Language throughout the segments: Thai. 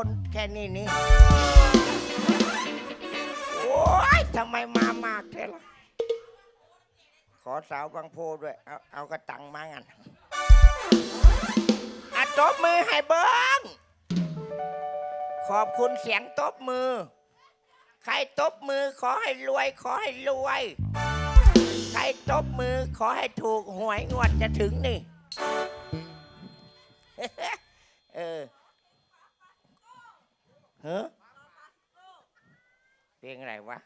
คนแค่นี้นี่ โอ้ยทำไมมามากเท่ล่ะ ขอสาวบางโพด้วย เอาเอากระตังมางันอะตบมือให้เบิ้งขอบคุณเสียงตบมือ ใครตบมือขอให้รวย ขอให้รวย ใครตบมือขอให้ถูกหวยงวดจะถึงนี่ เออ เฮ้เพลงอะไรวะ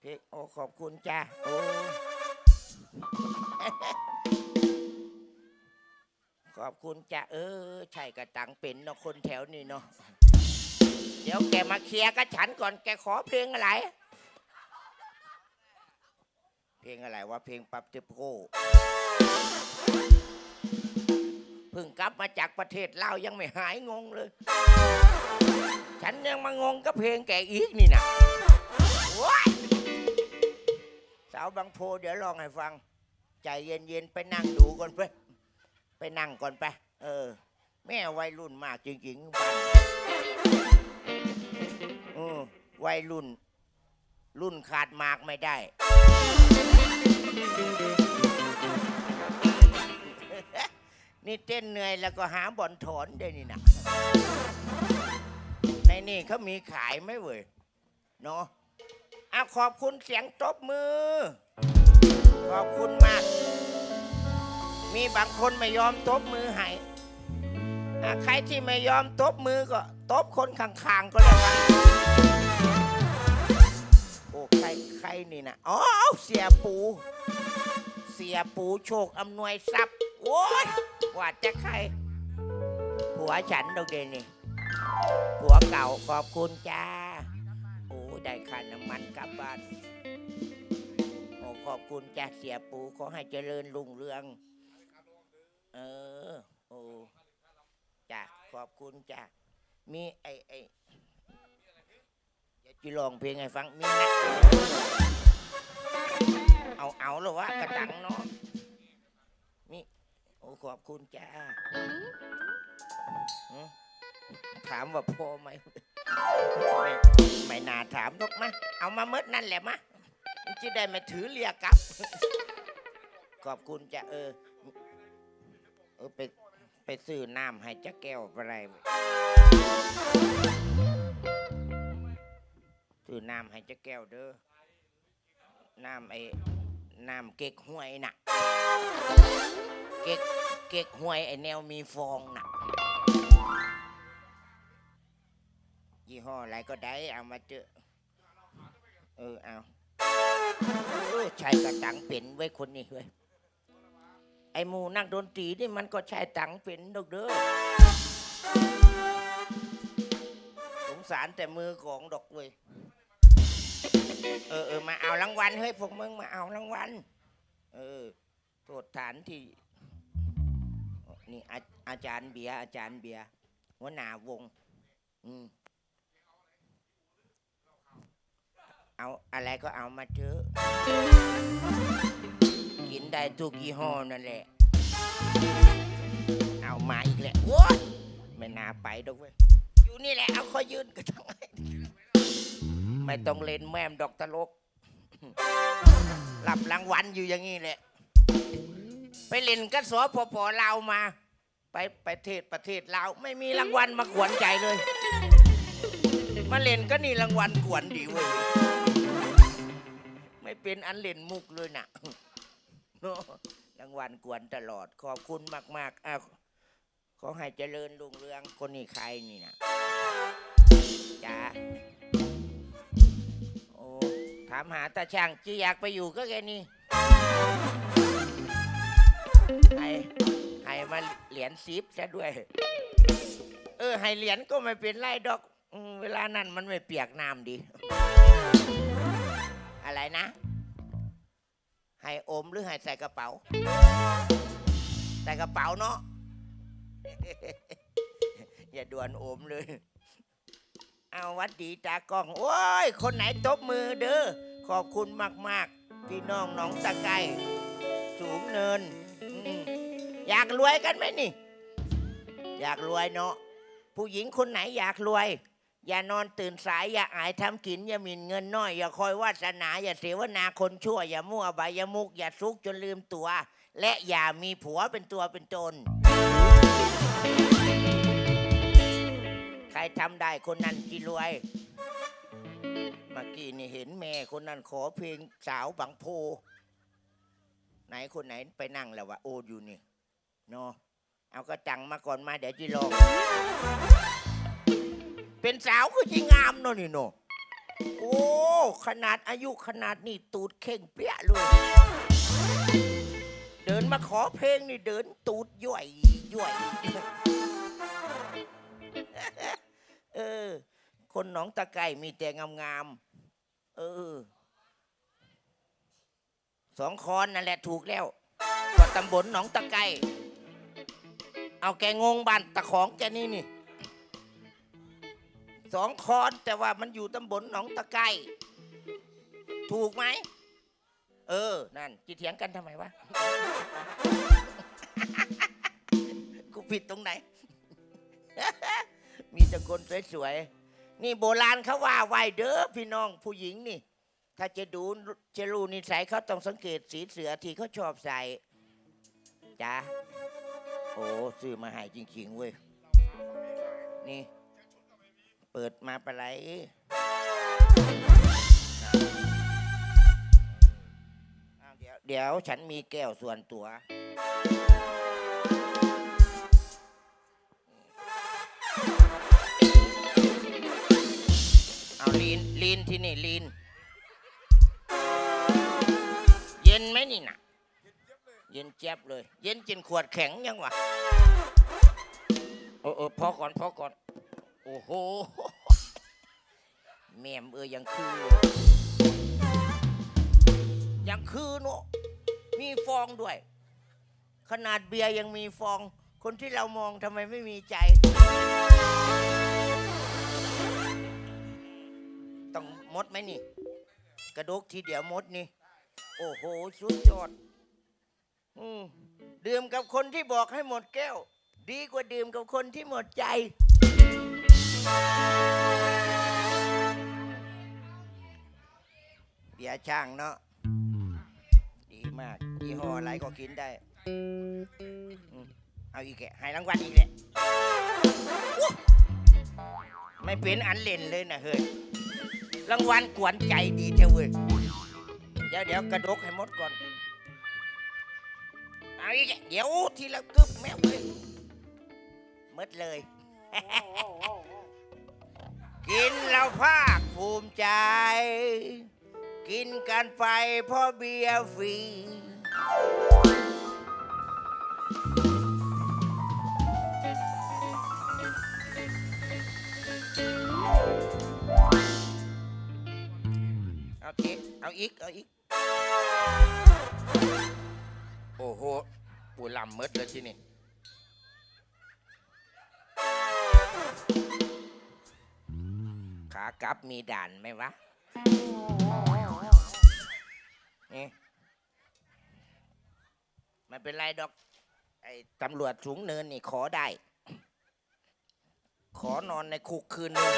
เพลงโอ้ขอบคุณจ้าโอ้ขอบคุณจ้าเออ ใช่กระตังเป็นเนาะคนแถวนี้เนาะ เดี๋ยวแกมาเคลียร์กับฉันก่อนแกขอเพลงอะไร เพลงอะไรวะเพลงปั๊บเทปโก้ เพิ่งกลับมาจากประเทศลาวยังไม่หายงงเลย ฉันยังมางงกับเพลงแกอีกนี่นะว้ายสาวบางโพเดี๋ยวลองให้ฟัง ใจเย็นๆไปนั่งดูก่อนไปไปนั่งก่อนไป เออ แม่วัยรุ่นมากจริงๆบ้านเออวัยรุ่น รุ่นขาดมากไม่ได้ นี่เต้นเหนื่อยแล้วก็หาบ่อนถอนได้นี่นะในนี่เขามีขายไหมเว้ยเนาะเอาขอบคุณเสียงตบมือ ขอบคุณมาก มีบางคนไม่ยอมตบมือให้อะใครที่ไม่ยอมตบมือก็ตบคนข้างๆก็แล้วกันโอ้ใครใครนี่นะอ๋อเสียปู เสียปูโชคอำนวยทรัพย์โอ้ย ว่าจะใคร ผัวฉันดอกเดนนี่ผัวเก่าขอบคุณจ้า โอ้ได้ค่าน้ำมันกลับบ้าน โอ้ขอบคุณจ้าเสียปูขอให้เจริญรุ่งเรือง เออ โอ้จ้าขอบคุณจ้ามีไอไอเดี๋ยวจะลองเพลงให้ฟังมีนะเอาเอาหรอวะกระตังเนาะ ขอบคุณจ้าหืมถามว่าพอไหมไม่ไม่น่าถามหรอกมะเอามาเมดนั่นแหละมะมันจะได้มาถือเรียกกลับ ขอบคุณจ้ะเออเออไปไปซื้อน้ำให้จ้าแก้วอะไรเว้ยซื้อน้ำให้จ้าแก้วเด้อน้ำไอ้น้ำเก๊กห้วยน่ะเก๊ก เก๊กหวยไอแนวมีฟองน่ะ ยี่ห้ออะไรก็ได้เอามาเจอะเออเอาเออใช้กระตังเป็นไว้คนนี้เว้ยไอหมูนักดนตรีนี่มันก็ใช้ตังเป็นดอกเด้อสงสารแต่มือของดอกเว้ยเออเออมาเอารางวัลเฮ้ยพวกมึงมาเอารางวัลเออโทษฐานที่ นี่อาอาจารย์เบียร์อาจารย์เบียร์หัวหน้าวง อืมเอาอะไรก็เอามาเถอะกินได้ทุกยี่ห้อนั่นแหละ เอามาอีกแหละโว้ยไม่น่าไปดอกเว้ยอยู่นี่แหละเอาคอยยืนก็ทั้งไม่ต้องเล่นแม่มดอกตลกรับรางวัลอยู่อย่างนี้แหละ ไปเล่นกสอพอพอลาวมา ไปไปเทศประเทศลาวไม่มีรางวัลมากวนใจเลย มาเล่นก็นี่รางวัลกวนดีเว้ยไม่เป็นอันเล่นมุกเลยนะเนอะรางวัลกวนตลอดขอบคุณมากๆอ้าวขอให้เจริญรุ่งเรืองคนนี้ใครนี่นะจ้าโอ้ถามหาตาช่างจีอยากไปอยู่ก็แค่นี้ ให้ให้มาเหรียญซิปซะด้วย เออให้เหรียญก็ไม่เป็นไรดอกอืมเวลานั้นมันไม่เปียกน้ำดี อะไรนะ ให้อมหรือให้ใส่กระเป๋า ใส่กระเป๋าเนาะ อย่าด่วนอมเลย เอาวัดดีตากล้อง โอ้ย คนไหนตบมือเด้อ ขอบคุณมาก ๆ พี่น้องหน้องตะไกสูงเนิน อืมอยากรวยกันไหมนี่ อยากรวยเนาะผู้หญิงคนไหนอยากรวย อย่านอนตื่นสาย อย่าอายทำกิน อย่าหมิ่นเงินน้อย อย่าคอยวาสนา อย่าเสวนาคนชั่ว อย่ามั่วใบายามุก อย่าซุกจนลืมตัว และอย่ามีผัวเป็นตัวเป็นตนใครทำได้คนนั้นจีรวย เมื่อกี้นี่เห็นแม่คนนั้นขอเพลงสาวบางโพ ไหนคนไหนไปนั่งแล้ววะโออยู่นี่เนาะเอากระจังมาก่อนมาเดี๋ยวจีลอง เป็นสาวคือจีงามเนาะนี่เนาะโอ้ ขนาดอายุขนาดนี้ตูดเข่งเปี้ยเลยเดินมาขอเพลงนี่เดินตูดย่อยย่อยเออ คนหนองตะไก่มีแต่งามๆเออ สองคอนนั่นแหละถูกแล้วก็ตำบลหนองตะไกเอาแกงงบ้านตะของแกนี่นี่สองคอนแต่ว่ามันอยู่ตำบลหนองตะไกถูกไหม เออ นั่นจีเถียงกันทำไมวะ กูผิดตรงไหน มีแต่คนสวยๆ นี่โบราณเขาว่าไว้เด้อพี่น้องผู้หญิงนี่ ถ้าจะดูจะรู้นิสัยเขาต้องสังเกตสีเสือที่เขาชอบใส่จ้าโอ้ซื้อมาให้จริงๆเว้ย นี่ เปิดมาปะไรเดี๋ยวเดี๋ยวฉันมีแก้วส่วนตัว เอาลีนลีนที่นี่ลีน นไหมนี่นะเย็นเจี๊ยบเลย เย็นจินขวดแข็งยังวะโอ้โอ้พอก่อนพอก่อน โอ้โหแม่มเออยังคือยังคือเนอะมีฟองด้วย ขนาดเบียร์ยังมีฟอง คนที่เรามองทำไมไม่มีใจ ต้องมดไหมนี่ กระดกทีเดียวมดนี่ โอ้โห สุดยอดอืมดื่มกับคนที่บอกให้หมดแก้ว ดีกว่าดื่มกับคนที่หมดใจ เบียร์ช่างเนาะดีมากยี่ห้ออะไรก็กินได้อืมเอาอีกแกะให้รางวัลอีกแหละไม่เป็นอันเล่นเลยนะเฮ้ยรางวัลกวนใจดีเท่าเว้ย ดี๋ยวเดี๋ยวกระดกให้หมดก่อนเอาอีกเดี๋ยวทีละกึบแม่เว้ยหมดเลย กินแล้วภาคภูมิใจ กินกันไปเพราะเบียร์ฟรี เอาทีเอาอีก เอาอีก โอ้โห ปูลำมดเลยที่นี่ขากลับมีด่านไหมวะนี่ไม่เป็นไรดอก ไอ้ตำรวจสูงเนินนี่ขอได้ ขอนอนในคุกคืนนึง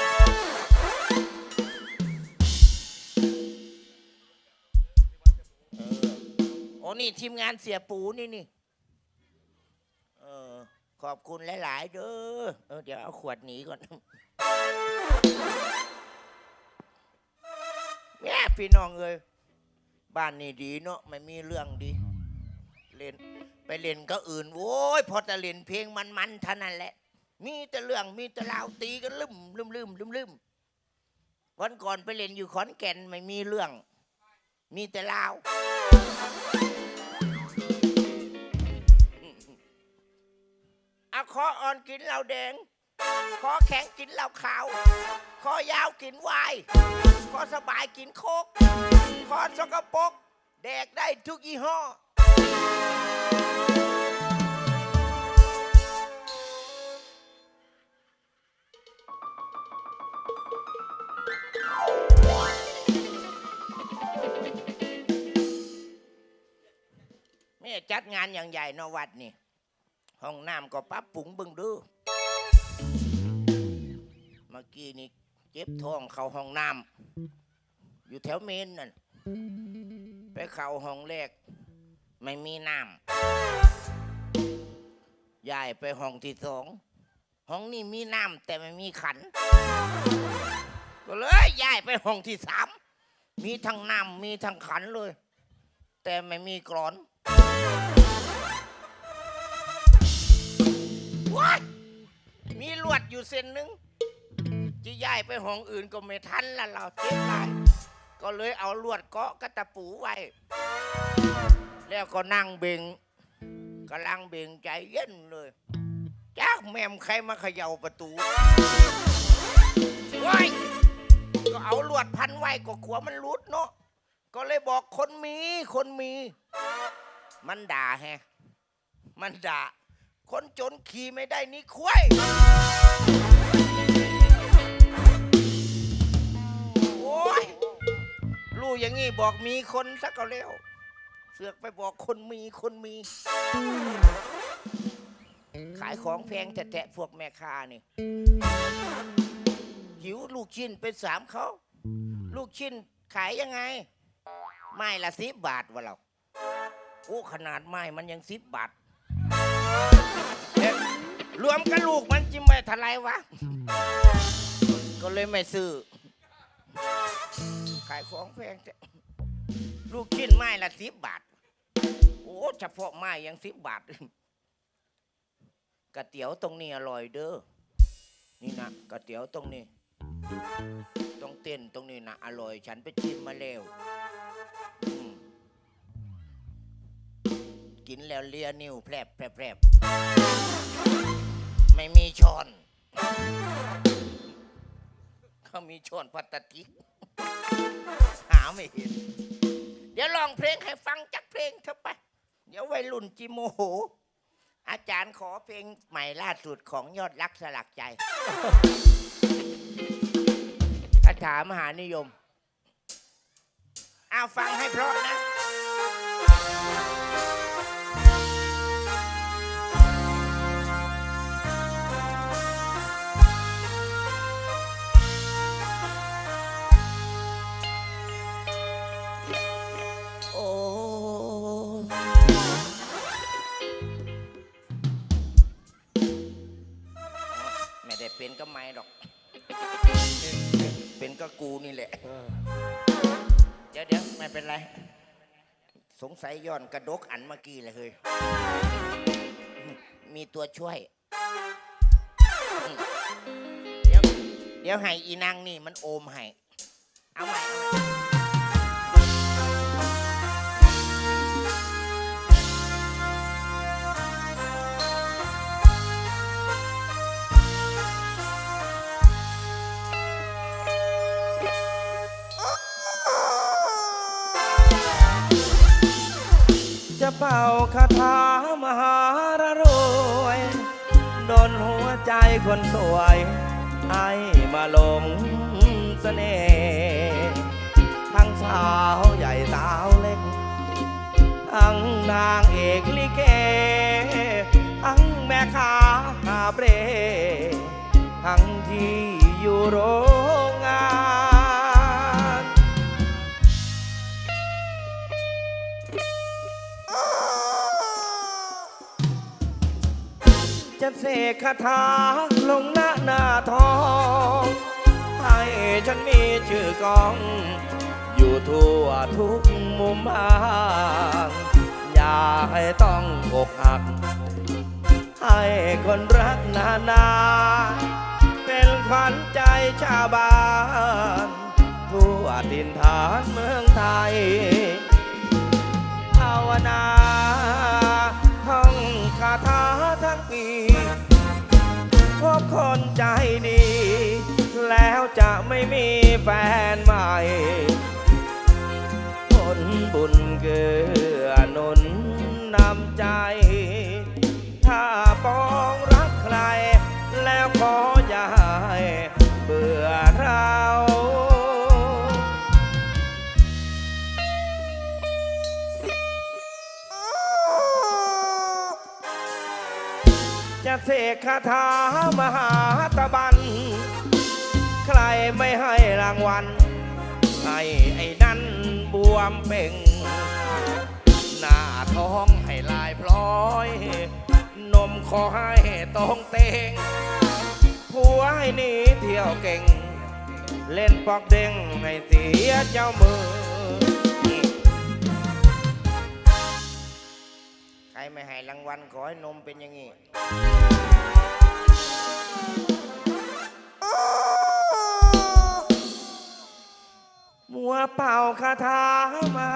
อ้นี่ทีมงานเสียปูนี่นี่เออขอบคุณหลาย ๆ เด้อเออเดี๋ยวเอาขวดหนีก่อนแม่พี่น้องเอ้ยบ้านนี่ดีเนาะไม่มีเรื่องดีเล่นไปเล่นก็อื่นโว้ยพอแต่เล่นเพลงมันๆเท่านั้นแหละ มีแต่เรื่องมีแต่ราวตีกันลืมลืมลืมลืมลืมวันก่อนไปเล่นอยู่ขอนแก่นไม่มีเรื่อง มีแต่ราว อาคออ่อนกินเหล้าแดง คอแข็งกินเหล้าขาว คอยาวกินไวน์คอสบายกินโคก คอสกปรกแดกได้ทุกยี่ห้อ แม่จัดงานอย่างใหญ่เนอะวัดนี่ ห้องน้ำก็ปรับปรุงเบิ่งเดูเมื่อกี้นี่เจ็บท้องเข้าห้องน้ำอยู่แถวเมนนั่นไปเข้าห้องแรก ไม่มีน้ำยายไปห้องที่สองห้องนี้มีน้ำแต่ไม่มีขัน ก็เลยยายไปห้องที่สามมีทั้งน้ำมีทั้งขันเลย แต่ไม่มีกรอน มีลวดอยู่เส้นหนึ่งจะย้ายไปห้องอื่นก็ไม่ทันละเราเจ็บหลายก็เลยเอาลวดเกาะกระตะปูไว้ แล้วก็นั่งเบ่งกำลังเบ่งใจเย็นเลยจากแม่มใครมาเขย่าประตูว้ายก็เอาลวดพันไว้ก็กลัวมันรุดเนาะ ก็เลยบอกคนมี คนมี มันด่าแฮะ มันด่า คนจนขี่ไม่ได้นี่คุ้ยโอ้ยรู้อย่างงี้บอกมีคนสักก็เร็วเสือกไปบอกคนมีคนมี ขายของแพงแตะพวกแม่ค้านี่ หิวลูกชิ้นเป็นสามเขา ลูกชิ้นขายยังไง ไม้ละสิบบาทวะเราโอ้ขนาดไม้มันยังสิบบาท เอ๊ะรวมกันลูกมันจิมไม่เทลายวะ ก็เลยไม่ซื้อ ขายของแพงแต่ลูกชิ้นไม้ละสิบบาท โอ้เฉพาะไม้ยังสิบบาทก๋วยเตี๋ยวตรงนี้อร่อยเด้อ นี่นะก๋วยเตี๋ยวตรงนี้ต้องเต้นตรงนี้นะอร่อย ฉันไปชิมมาแล้วอืม กินแล้วเลียนิ้วแผลบแผลบแผลบไม่มีช้อน เขามีช้อนพลาสติก หาไม่เห็น เดี๋ยวลองเพลงให้ฟังจักเพลงเถอะไป เดี๋ยววัยรุ่นจิโมโห อาจารย์ขอเพลงใหม่ล่าสุดของยอดรักสลักใจคาถามหานิยม เอาฟังให้เพราะนะ เป็นก็ไม่หรอก เป็นก็กูนี่แหละ เดี๋ยวเดี๋ยวไม่เป็นไร สงสัยย้อนกระดกอันเมื่อกี้เลยเฮ้ย มีตัวช่วย เดี๋ยวเดี๋ยวให้อีนางนี่มันโอมให้ เอาใหม่เอาใหม่ เป่าคาถามหารรวยโดนหัวใจคนสวยให้มาลงเสน่ห์ทั้งสาวใหญ่สาวเล็ก ทั้งนางเอกลิเก ทั้งแม่ค้าหาเปรทั้งที่อยู่โรง งานจะเสกคาถาลงหน้าหน้าทอง ให้ฉันมีชื่อกอง อยู่ทั่วทุกมุมบ้างอย่าให้ต้องอกหัก ให้คนรักนานานเป็นขวัญใจชาวบ้านทั่วถิ่นฐานเมืองไทยภาวนา ทั้งปี พบคนใจดี แล้วจะไม่มีแฟนใหม่ผลบุญเกื้อหนุนนำใจ ถ้าปองรักใคร ถามหาตะบัน ใครไม่ให้รางวัล ให้ไอ้นั่นบวมเป่ง หน้าท้องให้ลายพลอย นมขอให้ตองเตงผัวให้หนีเที่ยวเก่ง เล่นปอกเด้งให้เสียเจ้ามือ ใครไม่ให้รางวัลขอให้นมเป็นอย่างงี้ มัวเป่าคาถามา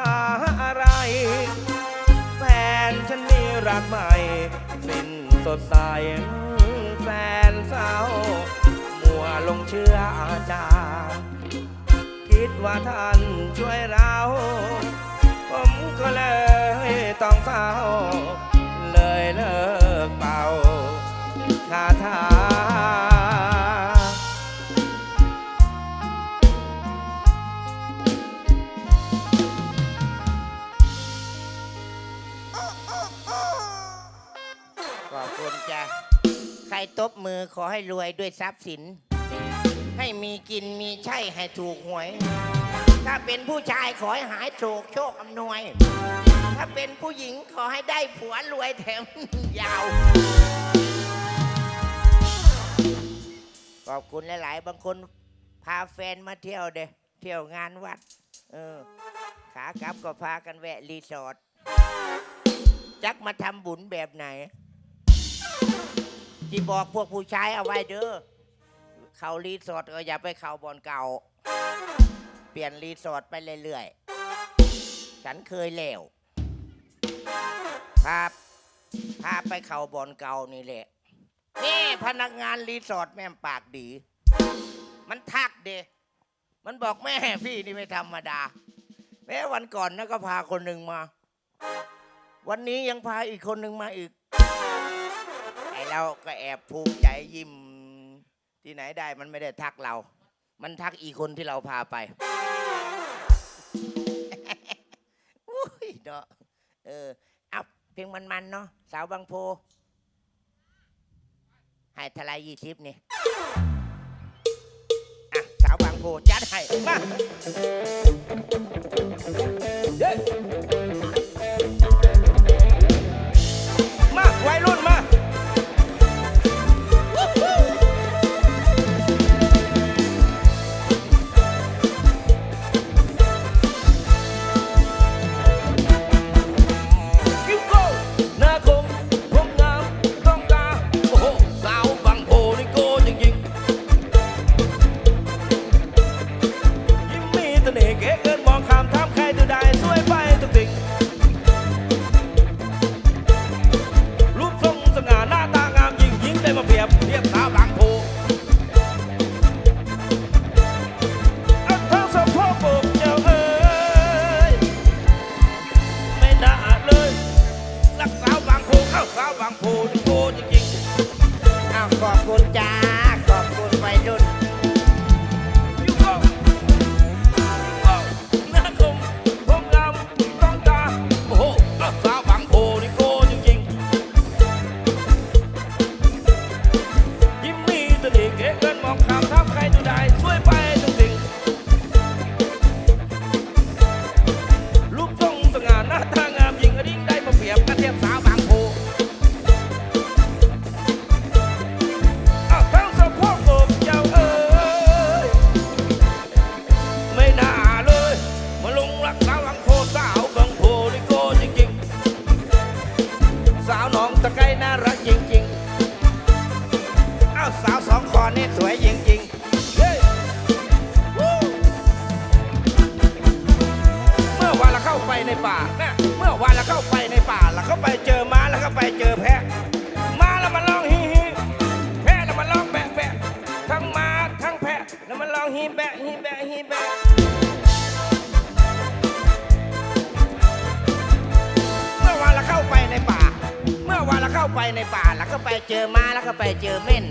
อะไร แฟนฉันมีรักใหม่สิ้นสดใสแฟนสาวมัวลงเชื่ออาจารย์คิดว่าท่านช่วยเรา ผมก็เลยต้องเศร้า เลยเลิกเป่าคาถา ตบมือขอให้รวยด้วยทรัพย์สิน ให้มีกินมีใช่ให้ถูกหวย ถ้าเป็นผู้ชายขอให้หายโศกโชคอำนวย ถ้าเป็นผู้หญิงขอให้ได้ผัวรวยแถม ยาว ขอบคุณหลาย ๆ บางคนพาแฟนมาเที่ยวเด้เที่ยวงานวัด เออ ขากลับก็พากันแวะรีสอร์ทจักมาทำบุญแบบไหน ที่บอกพวกผู้ชายเอาไว้เด้อ เขารีสอร์ทก็อย่าไปเข้าบ่อนเก่า เปลี่ยนรีสอร์ทไปเรื่อยๆ ฉันเคยแล้วพาพาไปเข้าบ่อนเก่านี่แหละนี่พนักงานรีสอร์ทแม่งปากดี มันทักเดะมันบอกแม่พี่นี่ไม่ธรรมดา แม้วันก่อนนะก็พาคนหนึ่งมา วันนี้ยังพาอีกคนหนึ่งมาอีก เราก็แอบภูมิใจยิ้ม ที่ไหนได้มันไม่ได้ทักเรา มันทักอีคนที่เราพาไปอุ้ยเนาะเออเอาเพลงมันๆเนาะสาวบางโพให้ทลายยี่ทิปนี่อะสาวบางโพจัดให้มาเย้ ใกล้น่ารักจริงๆ อ้าวสาวสองคอนี่สวยจริงๆ เฮ้ยวู้เมื่อวานเราเข้าไปในป่านะเมื่อวานเราเข้าไป เข้าไปในป่าแล้วก็ไปเจอมาแล้วก็ไปเจอเม่น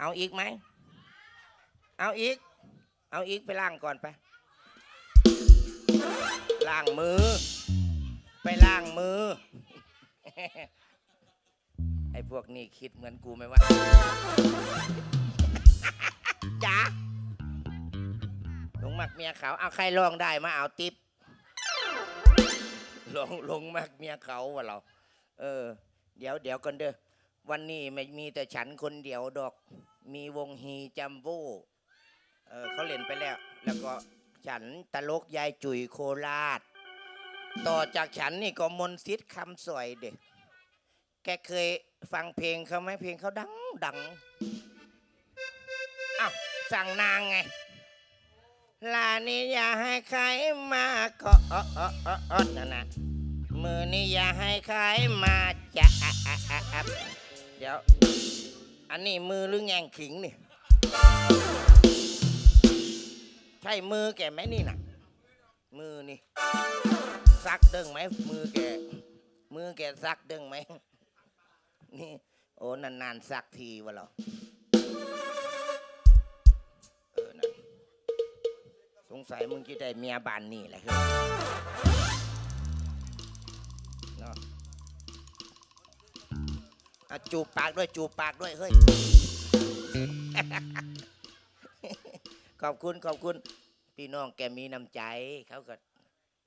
เอาอีกไหม เอาอีก เอาอีกไปล้างก่อนไป ล้างมือ ไปล้างมือ ไอ้พวกนี้คิดเหมือนกูไหมวะจ๋าลงมักเมียเขาเอาใครลองได้มาเอาติปลงลงมักเมียเขาวะเรา เออ เดี๋ยวเดี๋ยวกันเด้อวันนี้ไม่มีแต่ฉันคนเดียวดอก มีวงฮีจัมโบเเขาเล่นไปแล้ว แล้วก็ฉันตลกยายจุ๋ยโคราช ต่อจากฉันนี่ก็มนซิดคำสวยเด็กแกเคยฟังเพลงเขาไหมเพลงเขาดังดังอ้าสั่งนางไงลานี้อย่าให้ใครมาขออออออนะนะมือนี้อย่าให้ใครมาจะเดี๋ยว อันนี้มือหรือแงงขิงนี่ ใช่มือแกไหมนี่นะมือนี่ ซักเด้งไหม มือแก มือแกซักเด้งไหม นี่ โอ้นานๆซักทีวะเหรอเออนะสงสัยมึงจะได้เมียบานนี่แหละคือ จูบปากด้วยจูบปากด้วยเฮ้ย ขอบคุณขอบคุณ พี่น้องแกมีน้ำใจ เขาก็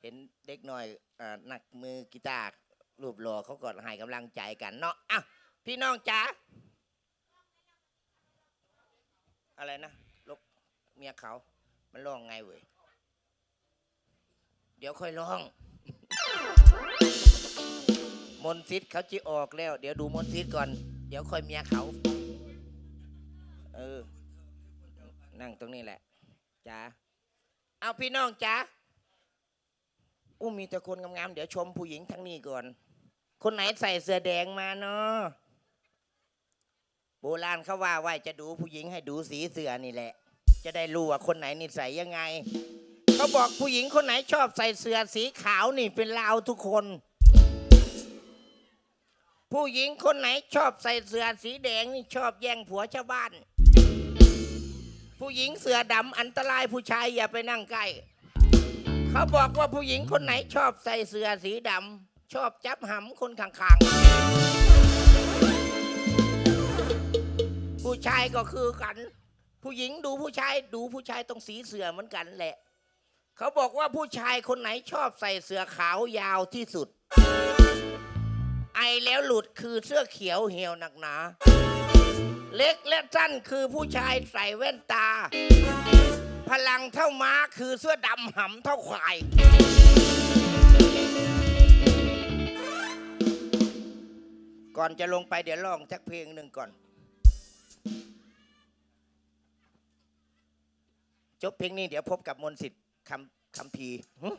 เห็นเด็กหน่อยอ่านักมือกีตาร์รูปหล่อเขาก็ให้กำลังใจกันเนาะอะพี่น้องจ๋าอะไรนะลูกเมียเขา มันร้องไงเว้ยเดี๋ยวค่อยร้อง มนซิดเขาจีออกแล้ว เดี๋ยวดูมนซิดก่อน เดี๋ยวค่อยเมียเขา เออ นั่งตรงนี้แหละจ้าเอาพี่น้องจ้าอู้มีแต่คนงามๆเดี๋ยวชมผู้หญิงทั้งนี้ก่อน คนไหนใส่เสื้อแดงมาเนาะโบราณเขาว่าไว้จะดูผู้หญิงให้ดูสีเสื้อนี่แหละ จะได้รู้ว่าคนไหนนิสัยยังไง เขาบอกผู้หญิงคนไหนชอบใส่เสื้อสีขาวนี่เป็นลาวทุกคน ผู้หญิงคนไหนชอบใส่เสื้อสีแดงนี่ชอบแย่งผัวชาวบ้าน ผู้หญิงเสื้อดำอันตรายผู้ชายอย่าไปนั่งใกล้ เขาบอกว่าผู้หญิงคนไหนชอบใส่เสื้อสีดำชอบจับหำคนข้างๆ ผู้ชายก็คือกัน ผู้หญิงดูผู้ชายดูผู้ชายตรงสีเสื้อเหมือนกันแหละ เขาบอกว่าผู้ชายคนไหนชอบใส่เสื้อขาวยาวที่สุด แล้วหลุดคือเสื้อเขียวเหี่ยวหนักหนา เล็กและสั้นคือผู้ชายใส่แว่นตา พลังเท่าม้าคือเสื้อดำหำเท่าควาย ก่อนจะลงไปเดี๋ยวร้องสักเพลงหนึ่งก่อน จบเพลงนี้เดี๋ยวพบกับมนต์สิทธิ์คำคำพีไม่